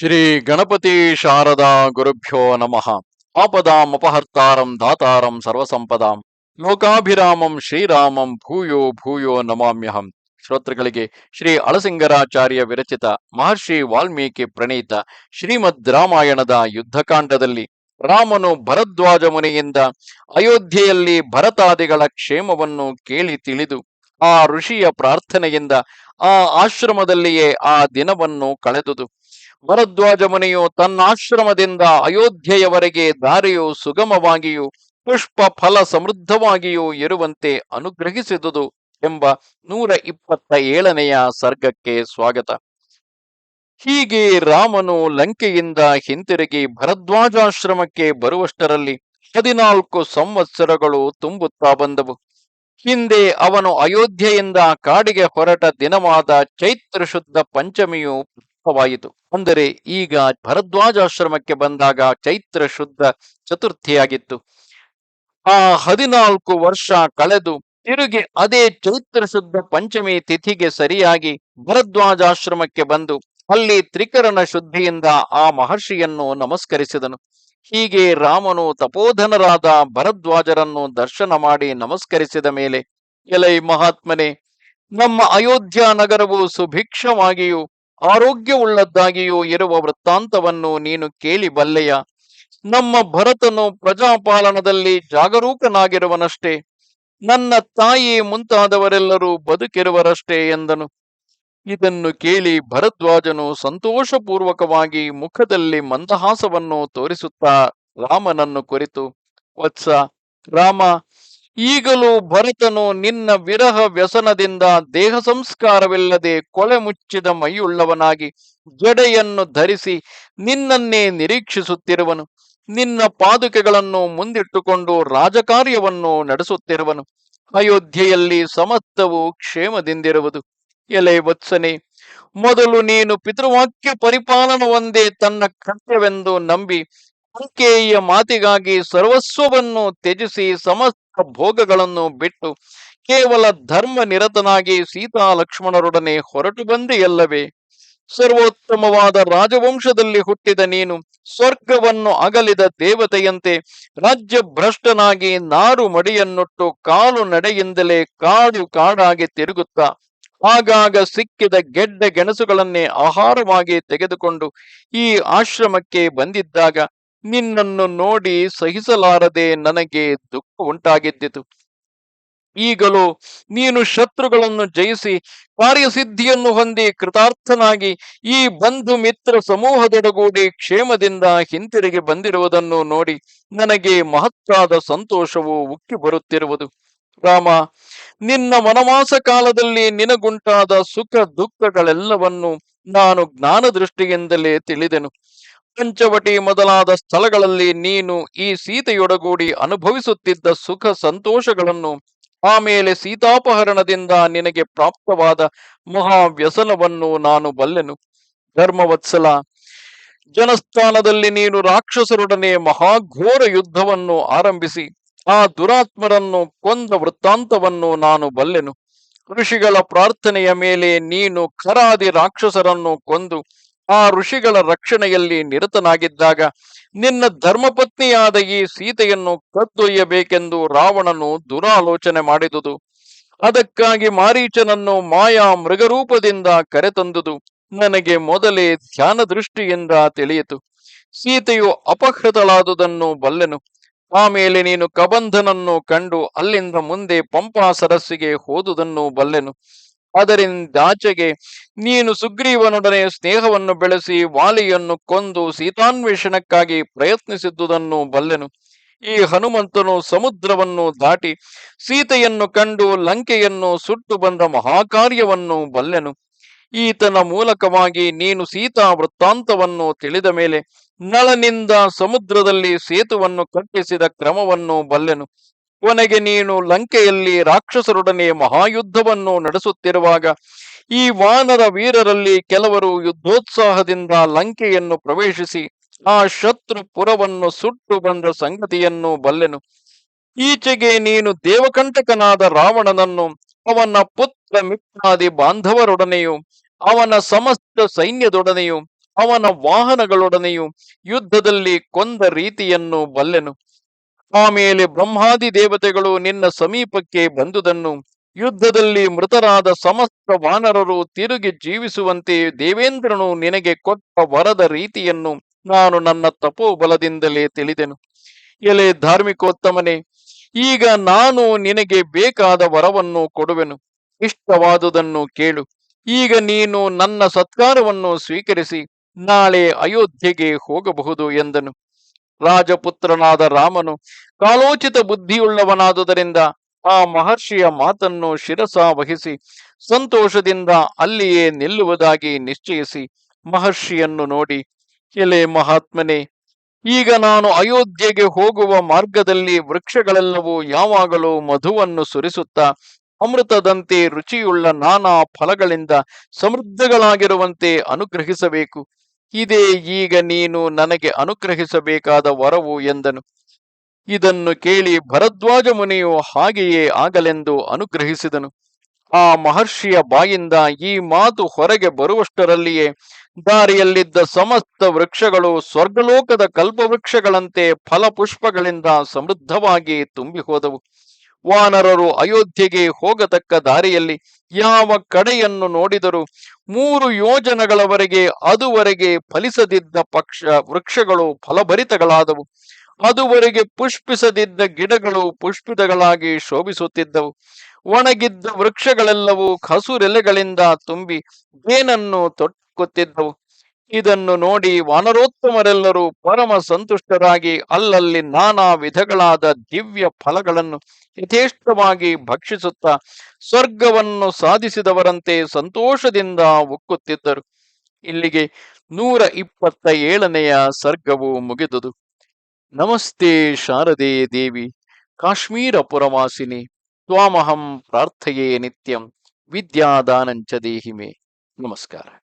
ಶ್ರೀ ಗಣಪತಿ ಶಾರದಾ ಗುರುಭ್ಯೋ ನಮಃ. ಆಪದಾಂ ಅಪಹರ್ತಾರಂ ದಾತಾರಂ ಸರ್ವಸಂಪದಾಂ. ಲೋಕಾಭಿರಾಮಂ ಶ್ರೀರಾಮಂ ಭೂಯೋ ಭೂಯೋ ನಮಾಮ್ಯಹಂ. ಶ್ರೋತೃಗಳಿಗೆ ಶ್ರೀ ಅಳಸಿಂಗರಾಚಾರ್ಯ ವಿರಚಿತ ಮಹರ್ಷಿ ವಾಲ್ಮೀಕಿ ಪ್ರಣೀತ ಶ್ರೀಮದ್ ರಾಮಾಯಣದ ಯುದ್ಧಕಾಂಡದಲ್ಲಿ ರಾಮನು ಭರದ್ವಾಜ ಮುನಿಯಿಂದ ಅಯೋಧ್ಯೆಯಲ್ಲಿ ಭರತಾದಿಗಳ ಕ್ಷೇಮವನ್ನು ಕೇಳಿ ತಿಳಿದು ಆ ಋಷಿಯ ಪ್ರಾರ್ಥನೆಯಿಂದ ಆ ಆಶ್ರಮದಲ್ಲಿಯೇ ಆ ದಿನವನ್ನು ಕಳೆದುದು. ಭರದ್ವಾಜ ಮುನಿಯು ತನ್ನಾಶ್ರಮದಿಂದ ಅಯೋಧ್ಯೆಯವರೆಗೆ ದಾರಿಯು ಸುಗಮವಾಗಿಯೂ ಪುಷ್ಪ ಫಲ ಸಮೃದ್ಧವಾಗಿಯೂ ಇರುವಂತೆ ಅನುಗ್ರಹಿಸಿದುದು ಎಂಬ ನೂರ ಇಪ್ಪತ್ತ ಏಳನೆಯ ಸರ್ಗಕ್ಕೆ ಸ್ವಾಗತ. ಹೀಗೆ ರಾಮನು ಲಂಕೆಯಿಂದ ಹಿಂತಿರುಗಿ ಭರದ್ವಾಜಾಶ್ರಮಕ್ಕೆ ಬರುವಷ್ಟರಲ್ಲಿ ಹದಿನಾಲ್ಕು ಸಂವತ್ಸರಗಳು ತುಂಬುತ್ತಾ ಬಂದವು. ಹಿಂದೆ ಅವನು ಅಯೋಧ್ಯೆಯಿಂದ ಕಾಡಿಗೆ ಹೊರಟ ದಿನವಾದ ಚೈತ್ರ ಶುದ್ಧ ಪಂಚಮಿಯು ಪ್ರಾರಂಭವಾಯಿತು ಅಂದರೆ ಈಗ ಭರದ್ವಾಜಾಶ್ರಮಕ್ಕೆ ಬಂದಾಗ ಚೈತ್ರ ಶುದ್ಧ ಚತುರ್ಥಿಯಾಗಿತ್ತು. ಆ ಹದಿನಾಲ್ಕು ವರ್ಷ ಕಳೆದು ತಿರುಗಿ ಅದೇ ಚೈತ್ರ ಶುದ್ಧ ಪಂಚಮಿ ತಿಥಿಗೆ ಸರಿಯಾಗಿ ಭರದ್ವಾಜಾಶ್ರಮಕ್ಕೆ ಬಂದು ಅಲ್ಲಿ ತ್ರಿಕರಣ ಶುದ್ಧಿಯಿಂದ ಆ ಮಹರ್ಷಿಯನ್ನು ನಮಸ್ಕರಿಸಿದನು. ಹೀಗೆ ರಾಮನು ತಪೋಧನರಾದ ಭರದ್ವಾಜರನ್ನು ದರ್ಶನ ಮಾಡಿ ನಮಸ್ಕರಿಸಿದ ಮೇಲೆ, ಎಲೈ ಮಹಾತ್ಮನೆ, ನಮ್ಮ ಅಯೋಧ್ಯ ನಗರವು ಸುಭಿಕ್ಷವಾಗಿಯೂ ಆರೋಗ್ಯವುಳ್ಳದ್ದಾಗಿಯೂ ಇರುವ ವೃತ್ತಾಂತವನ್ನು ನೀನು ಕೇಳಿ ಬಲ್ಲೆಯ? ನಮ್ಮ ಭರತನು ಪ್ರಜಾಪಾಲನದಲ್ಲಿ ಜಾಗರೂಕನಾಗಿರುವನಷ್ಟೇ, ನನ್ನ ತಾಯಿ ಮುಂತಾದವರೆಲ್ಲರೂ ಬದುಕಿರುವರಷ್ಟೇ ಎಂದನು. ಇದನ್ನು ಕೇಳಿ ಭರದ್ವಾಜನು ಸಂತೋಷಪೂರ್ವಕವಾಗಿ ಮುಖದಲ್ಲಿ ಮಂದಹಾಸವನ್ನು ತೋರಿಸುತ್ತಾ ರಾಮನನ್ನು ಕುರಿತು, ವತ್ಸ, ರಾಮ ಈಗಲೂ ಭರತನು ನಿನ್ನ ವಿರಹ ವ್ಯಸನದಿಂದ ದೇಹ ಸಂಸ್ಕಾರವಿಲ್ಲದೆ ಕೊಳೆ ಮುಚ್ಚಿದ ಮೈಯುಳ್ಳವನಾಗಿ ಜಡೆಯನ್ನು ಧರಿಸಿ ನಿನ್ನನ್ನೇ ನಿರೀಕ್ಷಿಸುತ್ತಿರುವನು. ನಿನ್ನ ಪಾದುಕೆಗಳನ್ನು ಮುಂದಿಟ್ಟುಕೊಂಡು ರಾಜಕಾರ್ಯವನ್ನು ನಡೆಸುತ್ತಿರುವನು. ಅಯೋಧ್ಯೆಯಲ್ಲಿ ಸಮಸ್ತವು ಕ್ಷೇಮದಿಂದಿರುವುದು. ಎಲೆ ವತ್ಸನೆ, ಮೊದಲು ನೀನು ಪಿತೃವಾಕ್ಯ ಪರಿಪಾಲನವೊಂದೇ ತನ್ನ ಕರ್ತವ್ಯವೆಂದು ನಂಬಿ ಅಂಕೆಯ ಮಾತಿಗಾಗಿ ಸರ್ವಸ್ವವನ್ನು ತ್ಯಜಿಸಿ ಸಮಸ್ತ ಭೋಗಗಳನ್ನು ಬಿಟ್ಟು ಕೇವಲ ಧರ್ಮ ನಿರತನಾಗಿ ಸೀತಾ ಲಕ್ಷ್ಮಣರೊಡನೆ ಹೊರಟು ಬಂದೆಯಲ್ಲವೇ? ಸರ್ವೋತ್ತಮವಾದ ರಾಜವಂಶದಲ್ಲಿ ಹುಟ್ಟಿದ ನೀನು ಸ್ವರ್ಗವನ್ನು ಅಗಲಿದ ದೇವತೆಯಂತೆ ರಾಜ್ಯ ಭ್ರಷ್ಟನಾಗಿ ನಾರು ಮಡಿಯನ್ನುಟ್ಟು ಕಾಲು ನಡೆಯಿಂದಲೇ ಕಾಡು ಕಾಡಾಗಿ ತಿರುಗುತ್ತಾ ಆಗಾಗ ಸಿಕ್ಕಿದ ಗೆಡ್ಡೆ ಗೆಣಸುಗಳನ್ನೇ ಆಹಾರವಾಗಿ ತೆಗೆದುಕೊಂಡು ಈ ಆಶ್ರಮಕ್ಕೆ ಬಂದಿದ್ದಾಗ ನಿನ್ನನ್ನು ನೋಡಿ ಸಹಿಸಲಾರದೆ ನನಗೆ ದುಃಖ ಉಂಟಾಗಿದ್ದಿತು. ಈಗಲೂ ನೀನು ಶತ್ರುಗಳನ್ನು ಜಯಿಸಿ ಕಾರ್ಯಸಿದ್ಧಿಯನ್ನು ಹೊಂದಿ ಕೃತಾರ್ಥನಾಗಿ ಈ ಬಂಧು ಮಿತ್ರ ಸಮೂಹದೊಡಗೂಡಿ ಕ್ಷೇಮದಿಂದ ಹಿಂತಿರುಗಿ ಬಂದಿರುವುದನ್ನು ನೋಡಿ ನನಗೆ ಮಹತ್ತಾದ ಸಂತೋಷವು ಉಕ್ಕಿ ಬರುತ್ತಿರುವುದು. ರಾಮ, ನಿನ್ನ ವನವಾಸ ಕಾಲದಲ್ಲಿ ನಿನಗುಂಟಾದ ಸುಖ ದುಃಖಗಳೆಲ್ಲವನ್ನು ನಾನು ಜ್ಞಾನ ದೃಷ್ಟಿಯಿಂದಲೇ ತಿಳಿದೆನು. ಪಂಚವಟಿ ಮೊದಲಾದ ಸ್ಥಳಗಳಲ್ಲಿ ನೀನು ಈ ಸೀತೆಯೊಡಗೂಡಿ ಅನುಭವಿಸುತ್ತಿದ್ದ ಸುಖ ಸಂತೋಷಗಳನ್ನು ಆಮೇಲೆ ಸೀತಾಪಹರಣದಿಂದ ನಿನಗೆ ಪ್ರಾಪ್ತವಾದ ಮಹಾವ್ಯಸನವನ್ನು ನಾನು ಬಲ್ಲೆನು. ಧರ್ಮವತ್ಸಲ, ಜನಸ್ಥಾನದಲ್ಲಿ ನೀನು ರಾಕ್ಷಸರೊಡನೆ ಮಹಾಘೋರ ಯುದ್ಧವನ್ನು ಆರಂಭಿಸಿ, ಆ ದುರಾತ್ಮರನ್ನು ಕೊಂದ ವೃತ್ತಾಂತವನ್ನು ನಾನು ಬಲ್ಲೆನು. ಋಷಿಗಳ ಪ್ರಾರ್ಥನೆಯ ಮೇಲೆ ನೀನು ಖರಾದಿ ರಾಕ್ಷಸರನ್ನು ಕೊಂದು ಆ ಋಷಿಗಳ ರಕ್ಷಣೆಯಲ್ಲಿ ನಿರತನಾಗಿದ್ದಾಗ ನಿನ್ನ ಧರ್ಮಪತ್ನಿಯಾದ ಈ ಸೀತೆಯನ್ನು ಕದ್ದೊಯ್ಯಬೇಕೆಂದು ರಾವಣನು ದುರಾಲೋಚನೆ ಮಾಡಿದುದು. ಅದಕ್ಕಾಗಿ ಮಾರೀಚನನ್ನು ಮಾಯಾ ಮೃಗರೂಪದಿಂದ ಕರೆತಂದುದು. ನನಗೆ ಮೊದಲೇ ಧ್ಯಾನ ದೃಷ್ಟಿಯಿಂದ ತಿಳಿಯಿತು. ಸೀತೆಯು ಅಪಹೃತಳಾದುದನ್ನು ಬಲ್ಲೆನು. ಆಮೇಲೆ ನೀನು ಕಬಂಧನನ್ನು ಕಂಡು ಅಲ್ಲಿಂದ ಮುಂದೆ ಪಂಪಾ ಸರಸ್ಸಿಗೆ ಹೋದುದನ್ನು ಬಲ್ಲೆನು. ಅದರಿಂದಾಚೆಗೆ ನೀನು ಸುಗ್ರೀವನೊಡನೆ ಸ್ನೇಹವನ್ನು ಬೆಳೆಸಿ ವಾಲಿಯನ್ನು ಕೊಂದು ಸೀತಾನ್ವೇಷಣಕ್ಕಾಗಿ ಪ್ರಯತ್ನಿಸಿದ್ದುದನ್ನು ಬಲ್ಲೆನು. ಈ ಹನುಮಂತನು ಸಮುದ್ರವನ್ನು ದಾಟಿ ಸೀತೆಯನ್ನು ಕಂಡು ಲಂಕೆಯನ್ನು ಸುಟ್ಟು ಬಂದ ಮಹಾಕಾರ್ಯವನ್ನು ಬಲ್ಲೆನು. ಈತನ ಮೂಲಕವಾಗಿ ನೀನು ಸೀತಾ ವೃತ್ತಾಂತವನ್ನು ತಿಳಿದ ಮೇಲೆ, ನಳನಿಂದ ಸಮುದ್ರದಲ್ಲಿ ಸೇತುವನ್ನು ಕಟ್ಟಿಸಿದ ಕ್ರಮವನ್ನು ಬಲ್ಲೆನು. ಕೊನೆಗೆ ನೀನು ಲಂಕೆಯಲ್ಲಿ ರಾಕ್ಷಸರೊಡನೆ ಮಹಾಯುದ್ಧವನ್ನು ನಡೆಸುತ್ತಿರುವಾಗ ಈ ವಾನರ ವೀರರಲ್ಲಿ ಕೆಲವರು ಯುದ್ಧೋತ್ಸಾಹದಿಂದ ಲಂಕೆಯನ್ನು ಪ್ರವೇಶಿಸಿ ಆ ಶತ್ರು ಪುರವನ್ನು ಸುಟ್ಟು ಬಂದ ಸಂಗತಿಯನ್ನು ಬಲ್ಲೆನು. ಈಚೆಗೆ ನೀನು ದೇವಕಂಟಕನಾದ ರಾವಣನನ್ನು, ಅವನ ಪುತ್ರ ಮಿತ್ರಾದಿ ಬಾಂಧವರೊಡನೆಯೂ, ಅವನ ಸಮಸ್ತ ಸೈನ್ಯದೊಡನೆಯೂ, ಅವನ ವಾಹನಗಳೊಡನೆಯೂ ಯುದ್ಧದಲ್ಲಿ ಕೊಂದ ರೀತಿಯನ್ನು ಬಲ್ಲೆನು. ಆಮೇಲೆ ಬ್ರಹ್ಮಾದಿ ದೇವತೆಗಳು ನಿನ್ನ ಸಮೀಪಕ್ಕೆ ಬಂದುದನ್ನು ಯುದ್ಧದಲ್ಲಿ ಮೃತರಾದ ಸಮಸ್ತ ವಾನರರು ತಿರುಗಿ ಜೀವಿಸುವಂತೆ ದೇವೇಂದ್ರನು ನಿನಗೆ ಕೊಟ್ಟ ವರದ ರೀತಿಯನ್ನು ನಾನು ನನ್ನ ತಪೋಬಲದಿಂದಲೇ ತಿಳಿದೆನು. ಎಲೆ ಧಾರ್ಮಿಕೋತ್ತಮನೆ, ಈಗ ನಾನು ನಿನಗೆ ಬೇಕಾದ ವರವನ್ನು ಕೊಡುವೆನು. ಇಷ್ಟವಾದುದನ್ನು ಕೇಳು. ಈಗ ನೀನು ನನ್ನ ಸತ್ಕಾರವನ್ನು ಸ್ವೀಕರಿಸಿ ನಾಳೆ ಅಯೋಧ್ಯೆಗೆ ಹೋಗಬಹುದು ಎಂದನು. ರಾಜಪುತ್ರನಾದ ರಾಮನು ಕಾಲೋಚಿತ ಬುದ್ಧಿಯುಳ್ಳವನಾದುದರಿಂದ ಆ ಮಹರ್ಷಿಯ ಮಾತನ್ನು ಶಿರಸ ವಹಿಸಿ ಸಂತೋಷದಿಂದ ಅಲ್ಲಿಯೇ ನಿಲ್ಲುವುದಾಗಿ ನಿಶ್ಚಯಿಸಿ ಮಹರ್ಷಿಯನ್ನು ನೋಡಿ, ಎಲೆ ಮಹಾತ್ಮನೇ, ಈಗ ನಾನು ಅಯೋಧ್ಯೆಗೆ ಹೋಗುವ ಮಾರ್ಗದಲ್ಲಿ ವೃಕ್ಷಗಳೆಲ್ಲವೂ ಯಾವಾಗಲೂ ಮಧುವನ್ನು ಸುರಿಸುತ್ತಾ, ಅಮೃತದಂತೆ ರುಚಿಯುಳ್ಳ ನಾನಾ ಫಲಗಳಿಂದ ಸಮೃದ್ಧಗಳಾಗಿರುವಂತೆ ಅನುಗ್ರಹಿಸಬೇಕು. ಇದೇ ಈಗ ನೀನು ನನಗೆ ಅನುಗ್ರಹಿಸಬೇಕಾದ ವರವು ಎಂದನು. ಇದನ್ನು ಕೇಳಿ ಭರದ್ವಾಜ ಮುನಿಯು ಹಾಗೆಯೇ ಆಗಲೆಂದು ಅನುಗ್ರಹಿಸಿದನು. ಆ ಮಹರ್ಷಿಯ ಬಾಯಿಂದ ಈ ಮಾತು ಹೊರಗೆ ಬರುವಷ್ಟರಲ್ಲಿಯೇ ದಾರಿಯಲ್ಲಿದ್ದ ಸಮಸ್ತ ವೃಕ್ಷಗಳು ಸ್ವರ್ಗಲೋಕದ ಕಲ್ಪವೃಕ್ಷಗಳಂತೆ ಫಲಪುಷ್ಪಗಳಿಂದ ಸಮೃದ್ಧವಾಗಿ ತುಂಬಿ ಹೋದವು ವಾನರರು ಅಯೋಧ್ಯೆಗೆ ಹೋಗತಕ್ಕ ದಾರಿಯಲ್ಲಿ ಯಾವ ಕಡೆಯನ್ನು ನೋಡಿದರೂ ಮೂರು ಯೋಜನಗಳವರೆಗೆ ಅದುವರೆಗೆ ಫಲಿಸದಿದ್ದ ಪಕ್ಷ ವೃಕ್ಷಗಳು ಫಲಭರಿತಗಳಾದವು. ಅದುವರೆಗೆ ಪುಷ್ಪಿಸದಿದ್ದ ಗಿಡಗಳು ಪುಷ್ಪಿತಗಳಾಗಿ ಶೋಭಿಸುತ್ತಿದ್ದವು. ಒಣಗಿದ್ದ ವೃಕ್ಷಗಳೆಲ್ಲವೂ ಹಸುರೆಲೆಗಳಿಂದ ತುಂಬಿ ಏನನ್ನು ತೊಟ್ಟುಕೊತ್ತಿದ್ದವು ಇದನ್ನು ನೋಡಿ ವಾನರೋತ್ತಮರೆಲ್ಲರೂ ಪರಮ ಸಂತುಷ್ಟರಾಗಿ ಅಲ್ಲಲ್ಲಿ ನಾನಾ ವಿಧಗಳಾದ ದಿವ್ಯ ಫಲಗಳನ್ನು ಯಥೇಷ್ಟವಾಗಿ ಭಕ್ಷಿಸುತ್ತಾ ಸ್ವರ್ಗವನ್ನು ಸಾಧಿಸಿದವರಂತೆ ಸಂತೋಷದಿಂದ ಉಕ್ಕುತ್ತಿದ್ದರು. ಇಲ್ಲಿಗೆ ನೂರ ಇಪ್ಪತ್ತ ಏಳನೆಯ ಸರ್ಗವು ಮುಗಿದುದು. ನಮಸ್ತೆ ಶಾರದೆ ದೇವಿ, ಕಾಶ್ಮೀರ ಪುರವಾಸಿನಿ, ತ್ವಾಮಹಂ ಪ್ರಾರ್ಥೆಯೇ ನಿತ್ಯಂ, ವಿದ್ಯಾದಾನಂಚ ದೇಹಿಮೆ. ನಮಸ್ಕಾರ.